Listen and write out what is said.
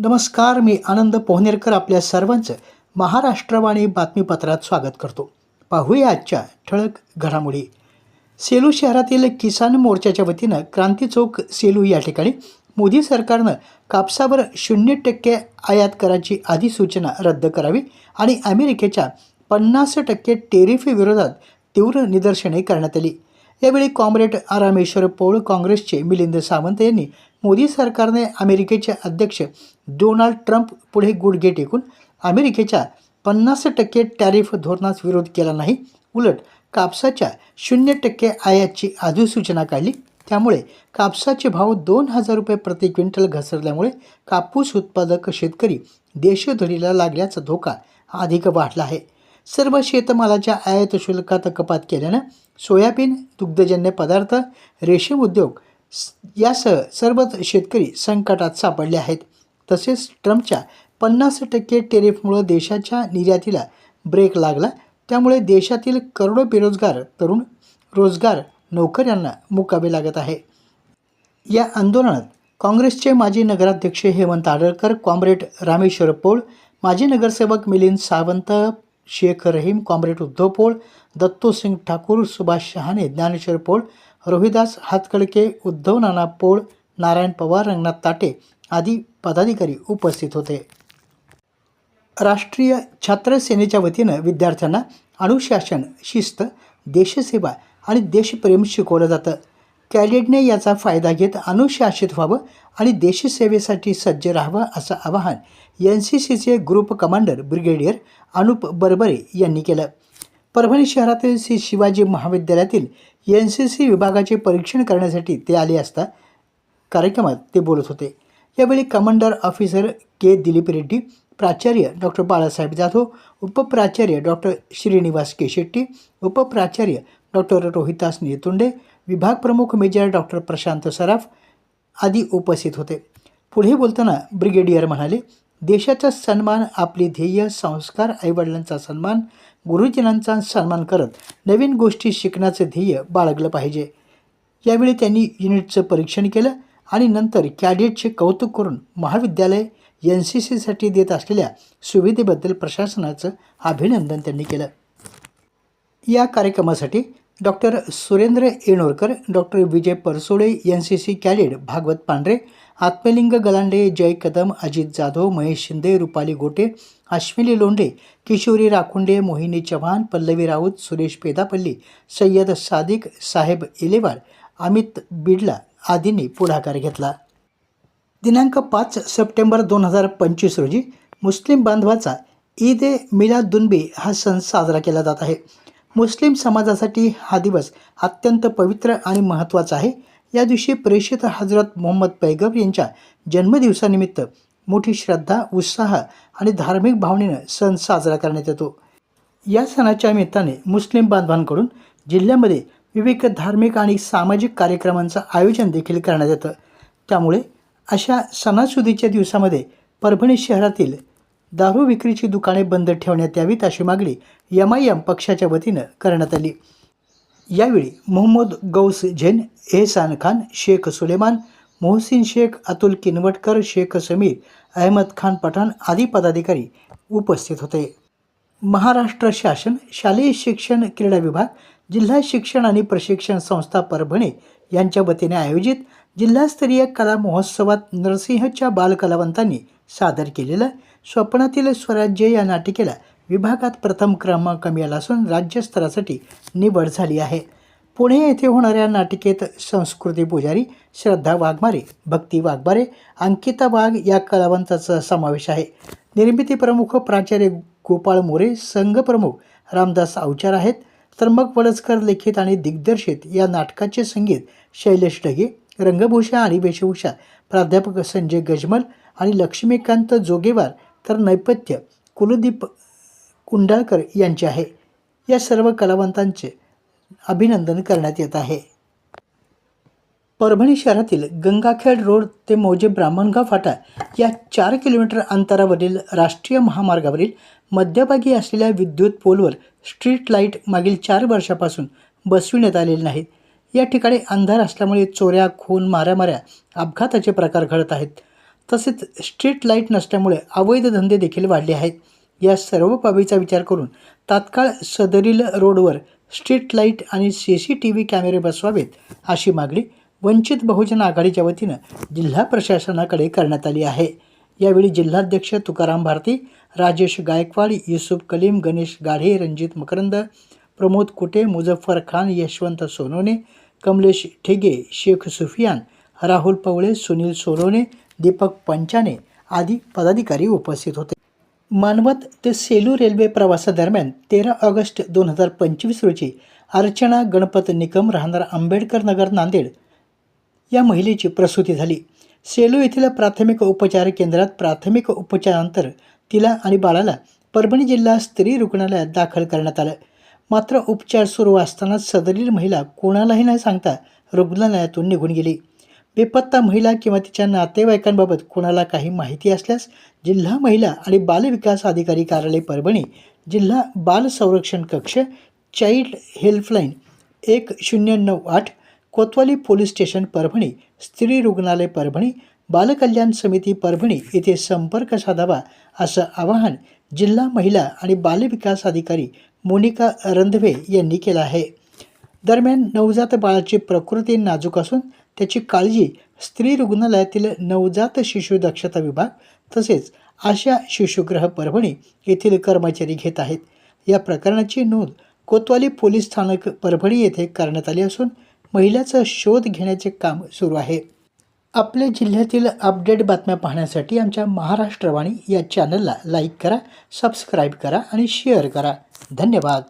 नमस्कार मी आनंद पोहनेरकर आपल्या सर्वांचं महाराष्ट्रवाणी बातमीपत्रात स्वागत करतो. पाहूया आजच्या ठळक घडामोडी. सेलू शहरातील किसान मोर्चाच्या वतीनं क्रांती चौक सेलू या ठिकाणी मोदी सरकारनं कापसावर शून्य टक्के आयात कराची अधिसूचना रद्द करावी आणि अमेरिकेच्या पन्नास टक्के टेरिफीविरोधात तीव्र निदर्शने करण्यात आली. यावेळी कॉम्रेड रामेश्वर पौळ काँग्रेसचे मिलिंद सावंत यांनी मोदी सरकारने अमेरिकेचे अध्यक्ष डोनाल्ड ट्रम्प पुढे गुडघे टेकून अमेरिकेच्या पन्नास टक्के टॅरिफ धोरणास विरोध केला नाही उलट कापसाच्या शून्य टक्के आयातची अधिसूचना काढली. त्यामुळे कापसाचे भाव दोन हजार रुपये प्रति क्विंटल घसरल्यामुळे कापूस उत्पादक शेतकरी देशोधडीला लागल्याचा धोका अधिक वाढला आहे. सर्व शेतमालाच्या आयात शुल्कात कपात केल्यानं सोयाबीन दुग्धजन्य पदार्थ रेशीम उद्योग यासह सर्वच शेतकरी संकटात सापडले आहेत. तसेच ट्रम्पच्या पन्नास टक्के टेरिफमुळं देशाच्या निर्यातीला ब्रेक लागला. त्यामुळे देशातील करोडो बेरोजगार तरुण रोजगार नोकऱ्यांना मुकावे लागत आहे. या आंदोलनात काँग्रेसचे माजी नगराध्यक्ष हेमंत आडळकर कॉम्रेड रामेश्वर पोळ माजी नगरसेवक मिलिंद सावंत शेख रहीम कॉम्रेड उद्धव पोळ दत्तो सिंग ठाकूर सुभाष शहाणे ज्ञानेश्वर पोळ रोहिदास हातकडके उद्धव नाना पोळ नारायण पवार रंगनाथ ताटे आदी पदाधिकारी उपस्थित होते. राष्ट्रीय छात्र सेनेच्या वतीनं विद्यार्थ्यांना अनुशासन शिस्त देशसेवा आणि देशप्रेम शिकवलं जातं. कॅडेटने याचा फायदा घेत अनुशासित व्हावं आणि देशसेवेसाठी सज्ज राहावं असं आवाहन एन सी सीचे group commander brigadier Anup Barbare यांनी केलं. परभणी शहरातील श्री शिवाजी महाविद्यालयातील एन सी सी विभागाचे परीक्षण करण्यासाठी ते आले असता कार्यक्रमात ते बोलत होते. यावेळी commander officer K Dilip Reddy प्राचार्य डॉक्टर बाळासाहेब जाधव उपप्राचार्य डॉक्टर श्रीनिवास केशेट्टी उपप्राचार्य डॉक्टर रोहितास नेतुंडे विभाग प्रमुख मेजर डॉक्टर प्रशांत सराफ आदी उपस्थित होते. पुढे बोलताना ब्रिगेडियर म्हणाले देशाचा सन्मान आपली ध्येय संस्कार आईवडिलांचा सन्मान गुरुजनांचा सन्मान करत नवीन गोष्टी शिकण्याचं ध्येय बाळगलं पाहिजे. यावेळी त्यांनी युनिटचं परीक्षण केलं आणि नंतर कॅडेटचे कौतुक करून महाविद्यालय एन सी सीसाठी देत असलेल्या सुविधेबद्दल प्रशासनाचं अभिनंदन त्यांनी केलं. या कार्यक्रमासाठी doctor Surendra Yenorkar doctor Vijay Parsode N C C cadet Bhagwat Pandhare Atmaling Galande जय कदम अजित जाधव महेश शिंदे रुपाली गोटे अश्विनी लोंढे किशोरी राखुंडे मोहिनी चव्हाण पल्लवी राऊत सुरेश पेदापल्ली सय्यद सादिक साहेब इलेवार अमित बिडला आदींनी पुढाकार घेतला. दिनांक पाच सप्टेंबर दोन हजार पंचवीस रोजी मुस्लिम बांधवाचा ईद ए मिलादुन्बी हा सण साजरा केला जात आहे. मुस्लिम समाजासाठी हा दिवस अत्यंत पवित्र आणि महत्त्वाचा आहे. या दिवशी प्रेषित हजरत मोहम्मद पैगब यांच्या जन्मदिवसानिमित्त मोठी श्रद्धा उत्साह आणि धार्मिक भावनेनं सण साजरा करण्यात येतो. या सणाच्या निमित्ताने मुस्लिम बांधवांकडून जिल्ह्यामध्ये विविध धार्मिक आणि सामाजिक कार्यक्रमांचं आयोजन देखील करण्यात येतं. त्यामुळे अशा सणासुदीच्या दिवसामध्ये परभणी शहरातील दारू विक्रीची दुकाने बंद ठेवण्यात यावीत अशी मागणी एम आय एम पक्षाच्या वतीनं करण्यात आली. यावेळी मोहम्मद गौस झेन एहसान खान शेख सुलेमान मोहसिन शेख अतुल किनवटकर शेख समीर अहमद खान पठाण आदी पदाधिकारी उपस्थित होते. महाराष्ट्र शासन शालेय शिक्षण क्रीडा विभाग जिल्हा शिक्षण आणि प्रशिक्षण संस्था परभणी यांच्या वतीने आयोजित जिल्हास्तरीय कला महोत्सवात नरसिंहच्या बालकलावंतांनी सादर केलेलं स्वप्नातील स्वराज्य या नाटिकेला विभागात प्रथम क्रमांक मिळाला असून राज्यस्तरासाठी निवड झाली आहे. पुणे येथे होणाऱ्या नाटिकेत संस्कृती पुजारी श्रद्धा वाघमारे भक्ती वाघमारे अंकिता वाघ या कलावंताचा समावेश आहे. निर्मिती प्रमुख प्राचार्य गोपाळ मोरे संघप्रमुख रामदास अवचार आहेत. तर मग वडसकर लिखित आणि दिग्दर्शित या नाटकाचे संगीत शैलेश ढगे रंगभूषा आणि वेशभूषा प्राध्यापक संजय गजमल आणि लक्ष्मीकांत जोगेवार तर नैपथ्य कुलदीप कुंडाळकर यांचे आहे. या सर्व कलावंतांचे अभिनंदन करण्यात येत आहे. परभणी शहरातील गंगाखेड रोड ते मौजे ब्राह्मणगाव फाटा या चार किलोमीटर अंतरावरील राष्ट्रीय महामार्गावरील मध्यभागी असलेल्या विद्युत पोलवर स्ट्रीट लाइट मागील चार वर्षापासून बसविण्यात आलेले नाहीत. या ठिकाणी अंधार असल्यामुळे चोऱ्या खून माऱ्यामाऱ्या अपघाताचे प्रकार घडत आहेत. तसेच स्ट्रीट लाइट नसल्यामुळे अवैध धंदे देखील वाढले आहेत. या सर्व बाबीचा विचार करून तात्काळ सदरील रोडवर स्ट्रीट लाइट आणि सी सी टी व्ही कॅमेरे बसवावेत अशी मागणी वंचित बहुजन आघाडीच्या वतीनं जिल्हा प्रशासनाकडे करण्यात आली आहे. यावेळी जिल्हाध्यक्ष तुकाराम भारती राजेश गायकवाड युसुफ कलीम गणेश गाढे रणजित मकरंद प्रमोद कुटे मुझफ्फर खान यशवंत सोनवणे कमलेश ठेगे शेख सुफियान राहुल पवळे सुनील सोनवणे दीपक पंचाने आदी पदाधिकारी उपस्थित होते. मानवत ते सेलू रेल्वे प्रवासादरम्यान तेरा ऑगस्ट दोन हजार पंचवीस रोजी अर्चना गणपत निकम राहणार आंबेडकर नगर नांदेड या महिलेची प्रसूती झाली. सेलू येथील प्राथमिक उपचार केंद्रात प्राथमिक उपचारानंतर तिला आणि बाळाला परभणी जिल्हा स्त्री रुग्णालयात दाखल करण्यात आलं. मात्र उपचार सुरू असताना सदरील महिला कोणालाही न सांगता रुग्णालयातून निघून गेली. बेपत्ता महिला किंवा तिच्या नातेवाईकांबाबत कोणाला काही माहिती असल्यास जिल्हा महिला आणि बालविकास अधिकारी कार्यालय परभणी जिल्हा बाल संरक्षण कक्ष चाइल्ड हेल्पलाईन एक शून्य नऊ आठ कोतवाली पोलीस स्टेशन परभणी स्त्री रुग्णालय परभणी बालकल्याण समिती परभणी येथे संपर्क साधावा असं आवाहन जिल्हा महिला आणि बालविकास अधिकारी मोनिका रंधवे यांनी केलं आहे. दरम्यान नवजात बाळाची प्रकृती नाजूक असून त्याची काळजी स्त्री रुग्णालयातील नवजात शिशु दक्षता विभाग तसेच आशा शिशुगृह परभणी येथील कर्मचारी घेत आहेत. या प्रकरणाची नोंद कोतवाली पोलीस स्थानक परभणी येथे करण्यात आली असून महिलाचा शोध घेण्याचे काम सुरू आहे. आपल्या जिल्ह्यातील अपडेट बातम्या पाहण्यासाठी आमच्या महाराष्ट्रवाणी या चॅनलला लाईक करा सबस्क्राईब करा आणि शेअर करा. धन्यवाद.